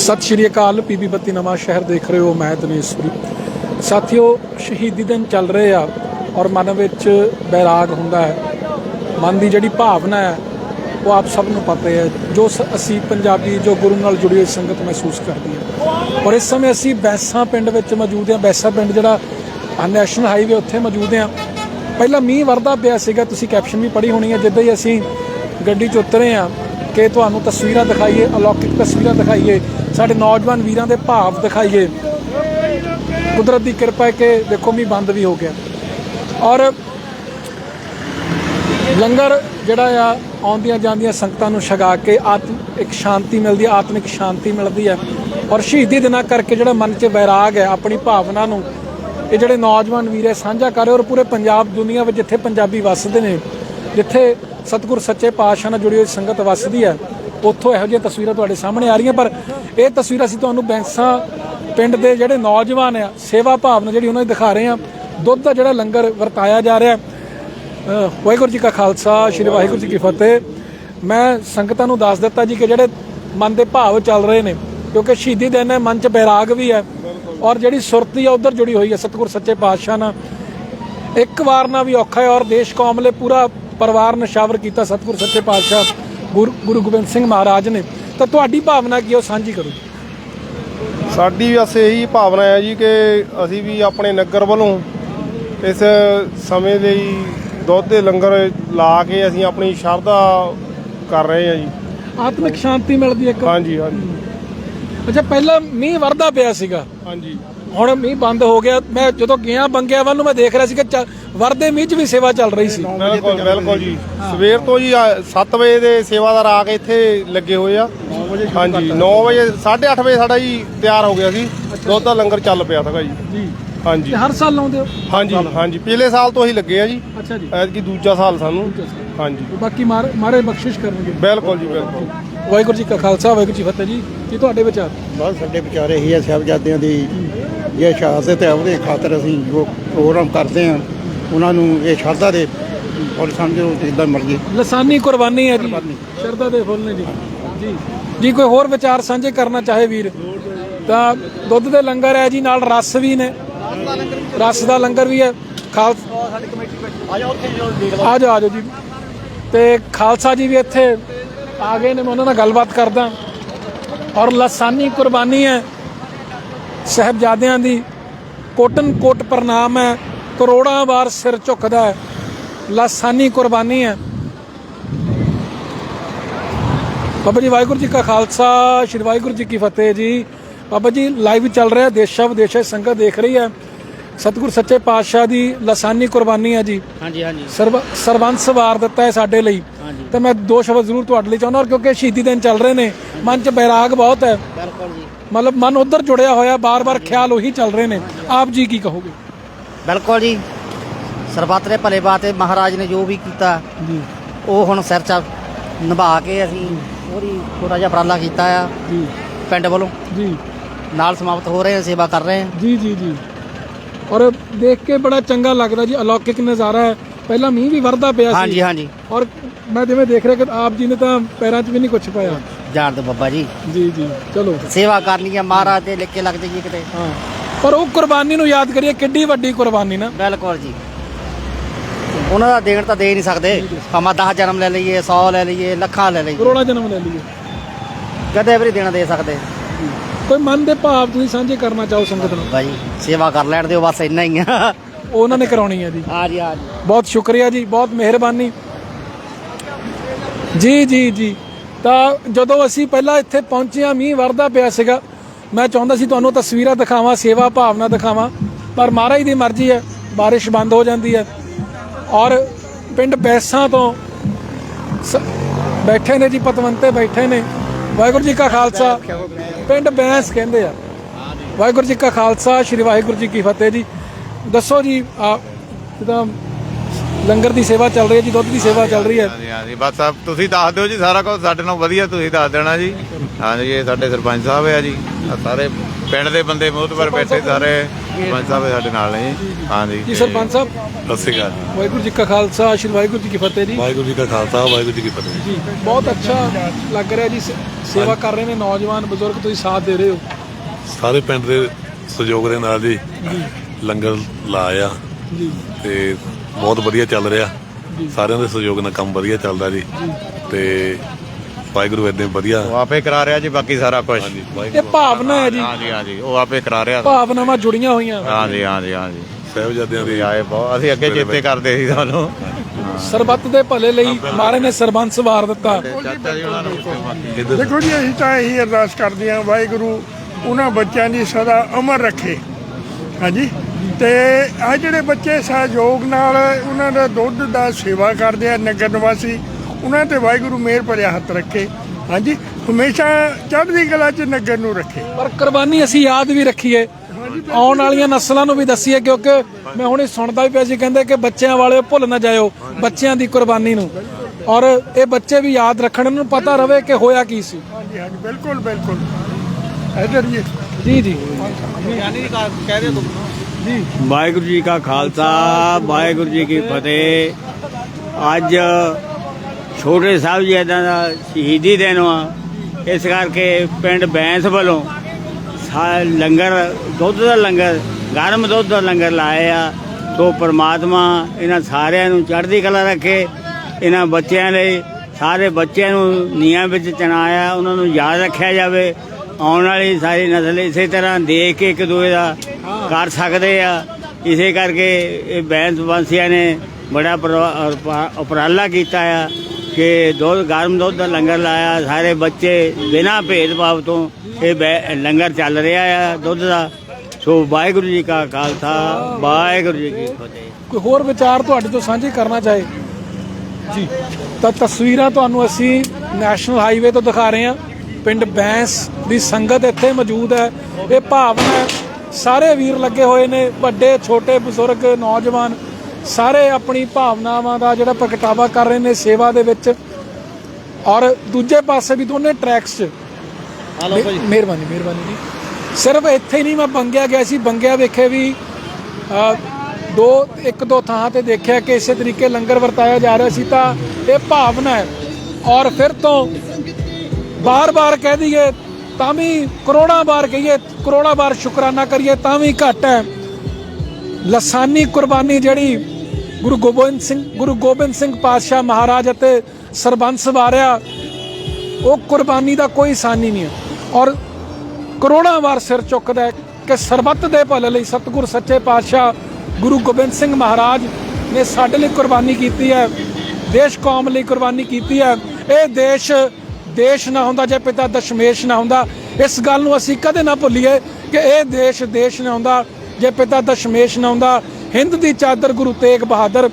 ਸਤਿ ਸ਼੍ਰੀ ਅਕਾਲ ਪੀਪੀ ਬੱਤੀ ਨਵਾਂ ਸ਼ਹਿਰ ਦੇਖ ਰਹੇ ਹੋ, ਮੈਂ ਦਿਨੇਸ਼ਵਰੀ ਸਾਥੀਓ, ਸ਼ਹੀਦੀ ਦਿਨ ਚੱਲ ਰਹੇ ਆ ਔਰ ਮਨ ਵਿੱਚ ਬੈਰਾਗ ਹੁੰਦਾ ਹੈ। ਮਨ ਦੀ ਜਿਹੜੀ ਭਾਵਨਾ ਹੈ, ਉਹ ਆਪ ਸਭ ਨੂੰ ਪਤਾ ਹੈ, ਜੋ ਸ- ਅਸੀਂ ਪੰਜਾਬੀ, ਜੋ ਗੁਰੂ ਨਾਲ ਜੁੜੀ ਹੋਈ ਸੰਗਤ ਮਹਿਸੂਸ ਕਰਦੀ ਹੈ। ਔਰ ਇਸ ਸਮੇਂ ਅਸੀਂ ਬੈਸਾਂ ਪਿੰਡ ਵਿੱਚ ਮੌਜੂਦ ਹਾਂ, ਬੈਸਾ ਪਿੰਡ ਜਿਹੜਾ ਨੈਸ਼ਨਲ ਹਾਈਵੇ ਉੱਥੇ ਮੌਜੂਦ ਹਾਂ। ਪਹਿਲਾਂ ਮੀਂਹ ਵਰਦਾ ਪਿਆ ਸੀਗਾ, ਤੁਸੀਂ ਕੈਪਸ਼ਨ ਵੀ ਪੜ੍ਹੀ ਹੋਣੀ ਹੈ, ਜਿੱਦਾਂ ਹੀ ਅਸੀਂ ਗੱਡੀ 'ਚ ਉਤਰੇ ਆ ਕਿ ਤੁਹਾਨੂੰ ਤਸਵੀਰਾਂ ਦਿਖਾਈਏ, ਅਲੌਕਿਕ ਤਸਵੀਰਾਂ ਦਿਖਾਈਏ ਸਾਡੇ ਨੌਜਵਾਨ ਵੀਰਾਂ ਦੇ ਭਾਵ ਦਿਖਾਈਏ ਕੁਦਰਤ ਦੀ ਕਿਰਪਾ ਹੈ ਕਿ ਦੇਖੋ ਮੀਂਹ ਬੰਦ ਵੀ ਹੋ ਗਿਆ। ਔਰ ਲੰਗਰ ਜਿਹੜਾ ਆ, ਆਉਂਦੀਆਂ ਜਾਂਦੀਆਂ ਸੰਗਤਾਂ ਨੂੰ ਛਗਾ ਕੇ ਆਤਮ ਇੱਕ ਸ਼ਾਂਤੀ ਮਿਲਦੀ ਹੈ, ਆਤਮਿਕ ਸ਼ਾਂਤੀ ਮਿਲਦੀ ਹੈ। ਔਰ ਸ਼ਹੀਦੀ ਦਿਨਾਂ ਕਰਕੇ ਜਿਹੜਾ ਮਨ 'ਚ ਵੈਰਾਗ ਹੈ, ਆਪਣੀ ਭਾਵਨਾ ਨੂੰ ਇਹ ਜਿਹੜੇ ਨੌਜਵਾਨ ਵੀਰ ਹੈ ਸਾਂਝਾ ਕਰ ਰਹੇ ਔਰ ਪੂਰੇ ਪੰਜਾਬ ਦੁਨੀਆ ਵਿੱਚ ਜਿੱਥੇ ਪੰਜਾਬੀ ਵੱਸਦੇ ਨੇ, ਜਿੱਥੇ ਸਤਿਗੁਰ ਸੱਚੇ ਪਾਤਸ਼ਾਹ ਨਾਲ ਜੁੜੀ ਹੋਈ ਸੰਗਤ ਵੱਸਦੀ ਹੈ ਉੱਥੋਂ ਇਹੋ ਜਿਹੀਆਂ ਤਸਵੀਰਾਂ ਤੁਹਾਡੇ ਸਾਹਮਣੇ ਆ ਰਹੀਆਂ, ਪਰ ਇਹ ਤਸਵੀਰਾਂ ਅਸੀਂ ਤੁਹਾਨੂੰ ਬੈਂਸਾਂ ਪਿੰਡ ਦੇ ਜਿਹੜੇ ਨੌਜਵਾਨ ਆ, ਸੇਵਾ ਭਾਵਨਾ ਜਿਹੜੀ ਉਹਨਾਂ ਦੀ ਦਿਖਾ ਰਹੇ ਆ ਦੁੱਧ ਦਾ ਜਿਹੜਾ ਲੰਗਰ ਵਰਤਾਇਆ ਜਾ ਰਿਹਾ ਵਾਹਿਗੁਰੂ ਜੀ ਕਾ ਖਾਲਸਾ, ਸ੍ਰੀ ਵਾਹਿਗੁਰੂ ਜੀ ਕੀ ਫਤਿਹ। ਮੈਂ ਸੰਗਤਾਂ ਨੂੰ ਦੱਸ ਦਿੱਤਾ ਜੀ ਕਿ ਜਿਹੜੇ ਮਨ ਦੇ ਭਾਵ ਚੱਲ ਰਹੇ ਨੇ, ਕਿਉਂਕਿ ਸ਼ਹੀਦੀ ਦਿਨ ਹੈ, ਮਨ 'ਚ ਬੈਰਾਗ ਵੀ ਹੈ ਔਰ ਜਿਹੜੀ ਸੁਰਤੀ ਆ, ਉਧਰ ਜੁੜੀ ਹੋਈ ਹੈ, ਸਤਿਗੁਰ ਸੱਚੇ ਪਾਤਸ਼ਾਹ ਨਾਲ। ਇੱਕ ਵਾਰ ਨਾ ਵੀ ਔਖਾ ਹੈ ਔਰ ਦੇਸ਼ ਕੌਮ ਲਈ ਪੂਰਾ ਪਰਿਵਾਰ ਨਿਸ਼ਾਵਰ ਕੀਤਾ, ਸਤਿਗੁਰ ਸੱਚੇ ਪਾਤਸ਼ਾਹ। ਗੁਰੂ ਗੁਰੂ ਗੋਬਿੰਦ ਸਿੰਘ ਮਹਾਰਾਜ ਨੇ। ਤਾਂ ਤੁਹਾਡੀ ਭਾਵਨਾ ਕੀ ਹੈ? ਉਹ ਸਾਂਝੀ ਕਰੋ। ਸਾਡੀ ਬਸ ਇਹੀ ਭਾਵਨਾ ਹੈ ਜੀ ਕਿ ਅਸੀਂ ਵੀ ਆਪਣੇ ਨਗਰ ਵੱਲੋਂ ਇਸ ਸਮੇਂ ਲਈ ਦੁੱਧ ਦੇ ਲੰਗਰ ਲਾ ਕੇ ਅਸੀਂ ਆਪਣੀ ਸ਼ਰਧਾ ਕਰ ਰਹੇ ਹਾਂ ਜੀ। ਆਤਮਿਕ ਸ਼ਾਂਤੀ ਮਿਲਦੀ ਹੈ ਇੱਕ। ਹਾਂਜੀ ਹਾਂਜੀ। ਅੱਛਾ ਪਹਿਲਾਂ ਮੀਂਹ ਵਰਦਾ ਪਿਆ ਸੀਗਾ। ਹਾਂਜੀ। ਹੁਣ ਮੀਂਹ ਬੰਦ ਹੋ ਗਿਆ ਮੈਂ ਜਦੋਂ ਗਿਆ ਬੰਗਿਆ ਵੱਲ ਨੂੰ ਮੈਂ ਦੇਖ ਰਿਹਾ ਸੀ ਕਿ ਵਰਦੇ ਮੀਂਹ 'ਚ ਵੀ ਸੇਵਾ ਚੱਲ ਰਹੀ ਸੀ। ਬਿਲਕੁਲ ਬਿਲਕੁਲ ਜੀ। ਸਵੇਰ ਤੋਂ ਜੀ 7 ਵਜੇ ਦੇ ਸੇਵਾਦਾਰ ਆ ਕੇ ਇੱਥੇ ਲੱਗੇ ਹੋਏ ਆ। ਹਾਂਜੀ 9 ਵਜੇ 8:30 ਵਜੇ ਸਾਡਾ ਜੀ ਤਿਆਰ ਹੋ ਗਿਆ ਸੀ। ਦੁੱਧ ਦਾ ਲੰਗਰ ਚੱਲ ਪਿਆ ਸੀਗਾ ਜੀ। ਜੀ। ਹਾਂਜੀ। ਤੇ ਹਰ ਸਾਲ ਲਾਉਂਦੇ ਹੋ? ਹਾਂਜੀ ਹਾਂਜੀ। ਪਿਛਲੇ ਸਾਲ ਤੋਂ ਅਸੀਂ ਲੱਗੇ ਆ ਜੀ। ਅੱਛਾ ਜੀ। ਐਤਕੀ ਦੂਜਾ ਸਾਲ ਸਾਨੂੰ। ਹਾਂਜੀ। ਬਾਕੀ ਮਾਰੇ ਬਖਸ਼ਿਸ਼ ਕਰਨਗੇ। ਬਿਲਕੁਲ ਜੀ ਬਿਲਕੁਲ। ਵਾਹਿਗੁਰੂ ਜੀ ਕਾ ਖਾਲਸਾ ਵਾਹਿਗੁਰੂ ਜੀ ਫਤਿਹ ਜੀ। ਕੀ ਤੁਹਾਡੇ ਵਿਚਾਰ? ਬਸ ਸਾਡੇ ਵਿਚਾਰੇ ਇਹੀ ਹੈ ਸਾਹਿਬਜ਼ਾਦਿਆਂ ਦੀ ਇਹ ਸ਼ਹਾਦਤ ਹੈ ਉਹਦੇ ਖਾਤਰ ਅਸੀਂ ਜੋ ਪ੍ਰੋਗਰਾਮ ਕਰਦੇ ਹਾਂ ਉਹਨਾਂ ਨੂੰ ਇਹ ਸ਼ਰਧਾ ਦੇ ਔਰ ਸਮਝੋ ਜਿੱਦਾਂ ਮਰਜ਼ੀ। ਲਸਾਨੀ ਕੁਰਬਾਨੀ ਹੈ ਜੀ। ਸ਼ਰਧਾ ਦੇ ਫੁੱਲ ਨੇ ਜੀ। ਜੀ। ਜੀ ਕੋਈ ਹੋਰ ਵਿਚਾਰ ਸਾਂਝੇ ਕਰਨਾ ਚਾਹੇ ਵੀਰ? ਤਾਂ ਦੁੱਧ ਦੇ ਲੰਗਰ ਹੈ ਜੀ ਨਾਲ ਰਸ ਵੀ ਨੇ। ਰਸ ਦਾ ਲੰਗਰ ਵੀ ਹੈ। ਖਾਲ ਆ ਜਾਓ ਆ ਜਾਓ ਜੀ। ਤੇ ਖਾਲਸਾ ਜੀ ਵੀ ਇੱਥੇ ਆ ਗਏ ਨੇ, ਮੈਂ ਉਹਨਾਂ ਨਾਲ ਗੱਲਬਾਤ ਕਰਦਾ। ਔਰ ਲਸਾਨੀ ਕੁਰਬਾਨੀ ਹੈ ਸਹਿਬਜ਼ਾਦਿਆਂ ਦੀ। ਕੋਟਨ ਕੋਟ ਪ੍ਰਣਾਮ ਹੈ, ਕਰੋੜਾਂ ਵਾਰ ਸਿਰ ਝੁਕਦਾ ਹੈ। ਲਾਸਾਨੀ ਕੁਰਬਾਨੀ ਹੈ। ਬਾਬਾ ਜੀ, ਵਾਹਿਗੁਰੂ ਜੀ ਕਾ ਖਾਲਸਾ, ਸ਼੍ਰੀ ਵਾਹਿਗੁਰੂ ਜੀ ਕੀ ਫਤਿਹ ਜੀ। ਬਾਬਾ ਜੀ ਲਾਈਵ ਚੱਲ ਰਿਹਾ ਦੇਸ਼ਾਂ ਵਿਦੇਸ਼ਾਂ ਸੰਗਤ ਦੇਖ ਰਹੀ ਹੈ। ਸਤਿਗੁਰ ਸੱਚੇ ਪਾਤਸ਼ਾਹ ਦੀ ਲਾਸਾਨੀ ਕੁਰਬਾਨੀ ਹੈ ਜੀ। ਹਾਂਜੀ ਹਾਂਜੀ। ਸਰਬ ਸਰਬੰਸ ਵਾਰ ਦਿੱਤਾ ਹੈ ਸਾਡੇ ਲਈ। ਹਾਂਜੀ। ਤੇ ਮੈਂ ਦੋ ਸ਼ਬਦ ਜ਼ਰੂਰ ਤੁਹਾਡੇ ਲਈ ਚਾਹੁੰਦਾ ਔਰ ਕਿਉਂਕਿ ਸ਼ਹੀਦੀ ਦਿਨ ਚੱਲ ਰਹੇ ਨੇ ਮਨ 'ਚ ਬੈਰਾਗ ਬਹੁਤ ਹੈ। ਬਿਲਕੁਲ ਜੀ। ਮਤਲਬ ਮਨ ਉਧਰ ਜੁੜਿਆ ਹੋਇਆ ਬਾਰ-ਬਾਰ ਖਿਆਲ ਉਹੀ ਚੱਲ ਰਹੇ ਨੇ। ਆਪ ਜੀ ਕੀ ਕਹੋਗੇ? ਬਿਲਕੁਲ ਜੀ। ਸਰਬੱਤ ਦੇ ਭਲੇ ਬਾਤੇ ਮਹਾਰਾਜ ਨੇ ਜੋ ਵੀ ਕੀਤਾ ਜੀ। ਉਹ ਹੁਣ ਸਿਰ ਚ ਨਿਭਾ ਕੇ ਅਸੀਂ ਉਹਦੀ ਥੋੜਾ ਜਿਹਾ ਉਪਰਾਲਾ ਕੀਤਾ ਆ। ਜੀ। ਪਿੰਡ ਵੱਲੋਂ। ਜੀ। ਨਾਲ ਸਮਾਪਤ ਹੋ ਰਹੇ ਸੇਵਾ ਕਰ ਰਹੇ ਜੀ ਜੀ ਜੀ। ਔਰ ਦੇਖ ਕੇ ਬੜਾ ਚੰਗਾ ਲੱਗਦਾ ਜੀ ਅਲੌਕਿਕ ਨਜ਼ਾਰਾ ਹੈ। ਪਹਿਲਾਂ ਮੀਂਹ ਵੀ ਵਰਦਾ ਪਿਆ ਸੀ। ਹਾਂਜੀ ਹਾਂਜੀ। ਔਰ ਮੈਂ ਜਿਵੇਂ ਦੇਖ ਰਿਹਾ ਕਿ ਆਪ ਜੀ ਨੇ ਤਾਂ ਪੈਰਾਂ 'ਚ ਵੀ ਨਹੀਂ ਕੁਝ ਪਾਇਆ। ਜਾਣ ਦੋ ਬੱਬਾ ਜੀ। ਜੀ ਜੀ। ਚਲੋ। ਸੇਵਾ ਕਰਨੀ ਆ ਮਹਾਰਾਜ ਦੇ ਲਿਖ ਕੇ ਲੱਗ ਜਾਈਏ ਕਿਤੇ। ਹਾਂ। ਪਰ ਉਹ ਕੁਰਬਾਨੀ ਨੂੰ ਯਾਦ ਕਰੀਏ ਕਿੱਡੀ ਵੱਡੀ ਕੁਰਬਾਨੀ ਨਾ। ਬਿਲਕੁਲ ਜੀ। ਉਹਨਾਂ ਦਾ ਦੇਣ ਤਾਂ ਦੇ ਨਹੀਂ ਸਕਦੇ। ਭਾਵੇਂ 10 ਜਨਮ ਲੈ ਲਈਏ 100 ਲੈ ਲਈਏ ਲੱਖਾਂ ਲੈ ਲਈਏ। ਕਰੋੜਾ ਜਨਮ ਲੈ ਲਈਏ। ਕਦੇ ਵੀ ਦੇਣਾ ਦੇ ਸਕਦੇ। ਕੋਈ ਮਨ ਦੇ ਭਾਵ ਤੁਸੀਂ ਸਾਂਝੇ ਕਰਨਾ ਚਾਹੋ ਸੰਗਤ ਨੂੰ? ਬਾਈ ਸੇਵਾ ਕਰ ਲੈਣ ਦਿਓ ਬਸ ਇੰਨਾ ਹੀ ਆ। ਉਹ ਉਹਨਾਂ ਨੇ ਕਰਾਉਣੀ ਹੈ ਜੀ। ਆ ਜੀ ਆ ਜੀ ਬਹੁਤ ਸ਼ੁਕਰੀਆ ਜੀ ਬਹੁਤ ਮਿਹਰਬਾਨੀ। ਜੀ ਜੀ ਜੀ। ਤਾਂ ਜਦੋਂ ਅਸੀਂ ਪਹਿਲਾਂ ਇੱਥੇ ਪਹੁੰਚੇ ਹਾਂ ਮੀਂਹ ਵਰਦਾ ਪਿਆ ਸੀਗਾ। ਮੈਂ ਚਾਹੁੰਦਾ ਸੀ ਤੁਹਾਨੂੰ ਤਸਵੀਰਾਂ ਦਿਖਾਵਾਂ ਸੇਵਾ ਭਾਵਨਾ ਦਿਖਾਵਾਂ। ਪਰ ਮਹਾਰਾਜ ਦੀ ਮਰਜ਼ੀ ਹੈ ਬਾਰਿਸ਼ ਬੰਦ ਹੋ ਜਾਂਦੀ ਹੈ। ਔਰ ਪਿੰਡ ਬੈਸਾਂ ਤੋਂ ਬੈਠੇ ਨੇ ਜੀ ਪਤਵੰਤੇ ਬੈਠੇ ਨੇ। ਵਾਹਿਗੁਰੂ ਜੀ ਕਾ ਖਾਲਸਾ। ਪਿੰਡ ਬੈਂਸ ਕਹਿੰਦੇ ਆ। ਵਾਹਿਗੁਰੂ ਜੀ ਕਾ ਖਾਲਸਾ ਸ੍ਰੀ ਵਾਹਿਗੁਰੂ ਜੀ ਕੀ ਫਤਿਹ ਜੀ। ਦੱਸੋ ਜੀ ਆ ਜਿੱਦਾਂ ਲੰਗਰ ਦੀ ਸੇਵਾ ਚੱਲ ਰਹੀ ਹੈ ਜੀ ਦੁੱਧ ਦੀ ਸੇਵਾ ਚੱਲ ਰਹੀ ਹੈ। ਹਾਂਜੀ ਹਾਂਜੀ ਬਸ ਆਪ ਤੁਸੀਂ ਦੱਸ ਦਿਓ ਜੀ ਸਾਰਾ ਕੁਝ ਸਾਡੇ ਨਾਲ ਵਧੀਆ ਤੁਸੀਂ ਦੱਸ ਦੇਣਾ ਜੀ। ਹਾਂਜੀ ਇਹ ਸਾਡੇ ਸਰਪੰਚ ਸਾਹਿਬ ਆ ਜੀ ਸਾਰੇ ਪਿੰਡ ਦੇ ਬੰਦੇ ਮੋਹਤਬਰ ਬੈਠੇ ਸਾਰੇ। ਸਰਪੰਚ ਸਾਹਿਬ ਸਾਡੇ ਨਾਲ ਨੇ ਜੀ। ਹਾਂਜੀ ਜੀ। ਸਰਪੰਚ ਸਾਹਿਬ। ਸਤਿ ਸ਼੍ਰੀ ਅਕਾਲ ਵਾਹਿਗੁਰੂ ਜੀ ਕਾ ਖਾਲਸਾ ਸ਼੍ਰੀ ਵਾਹਿਗੁਰੂ ਜੀ ਕੀ ਫਤਿਹ ਜੀ। ਵਾਹਿਗੁਰੂ ਜੀ ਕਾ ਖਾਲਸਾ ਵਾਹਿਗੁਰੂ ਜੀ ਕੀ ਫਤਿਹ ਜੀ। ਬਹੁਤ ਅੱਛਾ ਲੱਗ ਰਿਹਾ ਜੀ। ਸੇ- ਸੇਵਾ ਕਰ ਰਹੇ ਨੇ ਨੌਜਵਾਨ ਬਜ਼ੁਰਗ ਤੁਸੀਂ ਸਾਥ ਦੇ ਰਹੇ ਹੋ। ਸਾਰੇ ਪਿੰਡ ਦੇ ਸਹਿਯੋਗ ਦੇ ਨਾਲ ਜੀ ਲੰਗਰ ਲਾਇਆ। ਜੀ। ਤੇ ਬਹੁਤ ਵਧੀਆ ਚੱਲ ਰਿਹਾ। ਸਾਰਿਆਂ ਦੇ ਸਹਿਯੋਗ ਨਾਲ ਕੰਮ ਵਧੀਆ ਚੱਲਦਾ ਜੀ। ਤੇ ਵਾਹਿਗੁਰੂ ਹੀ ਵਧੀਆ। ਉਹ ਆਪੇ ਕਰਾ ਰਿਹਾ ਜੀ ਬਾਕੀ ਸਾਰਾ ਕੁਝ ਹਾਂਜੀ ਇਹ ਵਾਹਿਗੁਰੂ ਭਾਵਨਾ ਹੈ ਜੀ। ਹਾਂਜੀ ਹਾਂਜੀ ਉਹ ਆਪੇ ਕਰਾ ਰਿਹਾ। ਭਾਵਨਾਵਾਂ ਜੁੜੀਆਂ ਹੋਈਆਂ। ਹਾਂਜੀ ਹਾਂਜੀ ਹਾਂਜੀ। ਸਾਹਿਬਜ਼ਾਦਿਆਂ ਦੀ ਆਏ ਬਹੁਤ ਅਸੀਂ ਅੱਗੇ ਚੇਤੇ ਕਰਦੇ ਸੀ ਤੁਹਾਨੂੰ ਸਰਬੱਤ ਦੇ ਭਲੇ ਲਈ ਮਹਾਰਾਜ ਨੇ ਸਰਬੰਸ ਵਾਰ ਦਿੱਤਾ। ਚਾਚਾ ਜੀ ਉਹਨਾਂ ਨੂੰ ਪੁੱਛੋ ਬਾਕੀ ਇੱਧਰ ਦੇਖੋ ਜੀ ਅਸੀਂ ਤਾਂ ਇਹੀ ਅਰਦਾਸ ਕਰਦੇ ਹਾਂ ਵਾਹਿਗੁਰੂ ਉਹਨਾਂ ਬੱਚਿਆਂ ਦੀ ਸਦਾ ਅਮਰ ਰੱਖੇ। ਹਾਂਜੀ? ਤੇ ਆ ਜਿਹੜੇ ਬੱਚੇ ਸਹਿਯੋਗ ਨਾਲ ਉਹਨਾਂ ਦਾ ਦੁੱਧ ਦਾ ਸੇਵਾ ਕਰਦੇ ਆ ਨਗਰ ਨਿਵਾਸੀ ਉਹਨਾਂ ਤੇ ਵਾਹਿਗੁਰੂ ਮਿਹਰ ਭਰਿਆ ਹੱਥ ਰੱਖੇ। ਹਾਂਜੀ ਹਮੇਸ਼ਾ ਚੜ੍ਹਦੀ ਕਲਾ 'ਚ ਨਗਰ ਨੂੰ ਰੱਖੇ। ਪਰ ਕੁਰਬਾਨੀ ਅਸੀਂ ਯਾਦ ਵੀ ਰੱਖੀਏ। ਆਉਣ ਵਾਲੀਆਂ ਨਸਲਾਂ ਨੂੰ ਵੀ ਦਸੀਏ ਕਿਉਂਕਿ ਮੈਂ ਹੁਣੇ ਸੁਣਦਾ ਵੀ ਪਿਆ ਸੀ ਕਹਿੰਦੇ ਕਿ ਬੱਚਿਆਂ ਵਾਲੇ ਭੁੱਲ ਨਾ ਜਾਇਓ ਬੱਚਿਆਂ ਦੀ ਕੁਰਬਾਨੀ ਨੂੰ। ਔਰ ਇਹ ਬੱਚੇ ਵੀ ਯਾਦ ਰੱਖਣ ਇਹਨਾਂ ਨੂੰ ਪਤਾ ਰਵੇ ਕਿ ਹੋਇਆ ਕੀ ਸੀ। ਹਾਂਜੀ ਹਾਂਜੀ ਬਿਲਕੁਲ ਬਿਲਕੁਲ। ਇਧਰ ਜੀ। ਜੀ ਜੀ। ਵਾਹਿਗੁਰੂ ਜੀ ਕਾ ਖਾਲਸਾ ਵਾਹਿਗੁਰੂ ਜੀ ਕੀ ਫਤਿਹ। ਅੱਜ ਛੋਟੇ ਸਾਹਿਬਜ਼ਾਦਿਆਂ ਦਾ ਸ਼ਹੀਦੀ ਦਿਨ ਵਾ। ਇਸ ਕਰਕੇ ਪਿੰਡ ਬੈਂਸ ਵੱਲੋਂ ਸਾ- ਲੰਗਰ, ਦੁੱਧ ਦਾ ਲੰਗਰ, ਗਰਮ ਦੁੱਧ ਦਾ ਲੰਗਰ ਲਾਇਆ ਆ। ਸੋ ਪ੍ਰਮਾਤਮਾ ਇਹਨਾਂ ਸਾਰਿਆਂ ਨੂੰ ਚੜ੍ਹਦੀ ਕਲਾ ਰੱਖੇ, ਇਹਨਾਂ ਬੱਚਿਆਂ ਲਈ, ਸਾਰੇ ਬੱਚਿਆਂ ਨੂੰ ਨੀਹਾਂ ਵਿੱਚ ਚਣਾਇਆ, ਉਹਨਾਂ ਨੂੰ ਯਾਦ ਰੱਖਿਆ ਜਾਵੇ। ਆਉਣ ਵਾਲੀ ਸਾਰੀ ਨਸਲ ਇਸੇ ਤਰ੍ਹਾਂ ਦੇਖ ਕੇ ਇੱਕ ਦੂਜੇ ਦਾ ਕਰ ਸਕਦੇ ਆ। ਇਸੇ ਕਰਕੇ ਇਹ ਬੈਂਸ ਵਾਸੀਆਂ ਨੇ ਬੜਾ ਪਰਵਾ- ਉਪਾ- ਉਪਰਾਲਾ ਕੀਤਾ ਆ। ਕਿ ਦੁੱਧ, ਗਰਮ ਦੁੱਧ ਦਾ ਲੰਗਰ ਲਾਇਆ, ਸਾਰੇ ਬੱਚੇ ਬਿਨਾਂ ਭੇਦਭਾਵ ਤੋਂ ਇਹ ਲੰਗਰ ਚੱਲ ਰਿਹਾ ਆ ਦੁੱਧ ਦਾ। ਸੋ ਵਾਹਿਗੁਰੂ ਜੀ ਕਾ ਖਾਲਸਾ, ਵਾਹਿਗੁਰੂ ਜੀ ਕੀ ਫਤਿਹ। ਕੋਈ ਹੋਰ ਵਿਚਾਰ ਤੁਹਾਡੇ ਤੋਂ ਸਾਂਝੇ ਕਰਨਾ ਚਾਹੇ? ਜੀ, ਤਾਂ ਤਸਵੀਰਾਂ ਤੁਹਾਨੂੰ ਅਸੀਂ ਨੈਸ਼ਨਲ ਹਾਈਵੇ ਤੋਂ ਦਿਖਾ ਰਹੇ ਹਾਂ। ਪਿੰਡ ਬੈਂਸ ਦੀ ਸੰਗਤ ਇੱਥੇ ਮੌਜੂਦ ਹੈ। ਇਹ ਭਾਵਨਾ ਸਾਰੇ ਵੀਰ ਲੱਗੇ ਹੋਏ ਨੇ, ਵੱਡੇ, ਛੋਟੇ, ਬਜ਼ੁਰਗ, ਨੌਜਵਾਨ। ਸਾਰੇ ਆਪਣੀ ਭਾਵਨਾਵਾਂ ਦਾ ਜਿਹੜਾ ਪ੍ਰਗਟਾਵਾ ਕਰ ਰਹੇ ਨੇ ਸੇਵਾ ਦੇ ਵਿੱਚ। ਔਰ ਦੂਜੇ ਪਾਸੇ ਵੀ ਦੋਨੇ ਟਰੈਕਸ 'ਚ। ਮਿਹ- ਮਿਹਰਬਾਨੀ ਮਿਹਰਬਾਨੀ ਜੀ। ਸਿਰਫ ਇੱਥੇ ਹੀ ਨਹੀਂ ਮੈਂ ਬੰਗਿਆ ਗਿਆ ਸੀ। ਬੰਗਿਆ ਵੇਖੇ ਵੀ ਦੋ ਇੱਕ ਦੋ ਥਾਂ ਤੇ ਦੇਖਿਆ ਕਿ ਇਸੇ ਤਰੀਕੇ ਲੰਗਰ ਵਰਤਾਇਆ ਜਾ ਰਿਹਾ ਸੀ ਤਾਂ ਇਹ ਭਾਵਨਾ ਹੈ। ਔਰ ਫਿਰ ਤੋਂ ਬਾਰ-ਬਾਰ ਕਹਿ ਦਈਏ ਤਾਂ ਵੀ ਕਰੋੜਾਂ ਵਾਰ ਕਹੀਏ ਕਰੋੜਾਂ ਵਾਰ ਸ਼ੁਕਰਾਨਾ ਕਰੀਏ ਤਾਂ ਵੀ ਘੱਟ ਹੈ। ਲਸਾਨੀ ਕੁਰਬਾਨੀ ਜਿਹੜੀ ਗੁਰੂ ਗੋਬਿੰਦ ਸਿੰਘ, ਗੁਰੂ ਗੋਬਿੰਦ ਸਿੰਘ ਪਾਤਸ਼ਾਹ ਮਹਾਰਾਜ ਅਤੇ ਸਰਬੰਸ ਵਾਰਿਆ, ਉਹ ਕੁਰਬਾਨੀ ਦਾ ਕੋਈ ਸਾਨੀ ਨਹੀਂ ਹੈ। ਔਰ ਕਰੋੜਾਂ ਵਾਰ ਸਿਰ ਚੁੱਕਦਾ ਹੈ ਕਿ ਸਰਬੱਤ ਦੇ ਭਲੇ ਲਈ ਸਤਿਗੁਰ ਸੱਚੇ ਪਾਤਸ਼ਾਹ ਗੁਰੂ ਗੋਬਿੰਦ ਸਿੰਘ ਮਹਾਰਾਜ ਨੇ ਸਾਡੇ ਲਈ ਕੁਰਬਾਨੀ ਕੀਤੀ ਹੈ, ਦੇਸ਼ ਕੌਮ ਲਈ ਕੁਰਬਾਨੀ ਕੀਤੀ ਹੈ। ਇਹ ਦੇਸ਼ ਦੇਸ਼ ਨਾ ਹੁੰਦਾ ਜੇ ਪਿਤਾ ਦਸ਼ਮੇਸ਼ ਨਾ ਹੁੰਦਾ। ਇਸ ਗੱਲ ਨੂੰ ਅਸੀਂ ਕਦੇ ਨਾ ਭੁੱਲੀਏ ਕਿ ਇਹ ਦੇਸ਼ ਦੇਸ਼ ਨਾ ਹੁੰਦਾ। ਜੇ ਪਿਤਾ ਦਸ਼ਮੇਸ਼ ਨਾ ਹੁੰਦਾ ਹਿੰਦ ਦੀ ਚਾਦਰ ਗੁਰੂ ਤੇਗ ਬਹਾਦਰ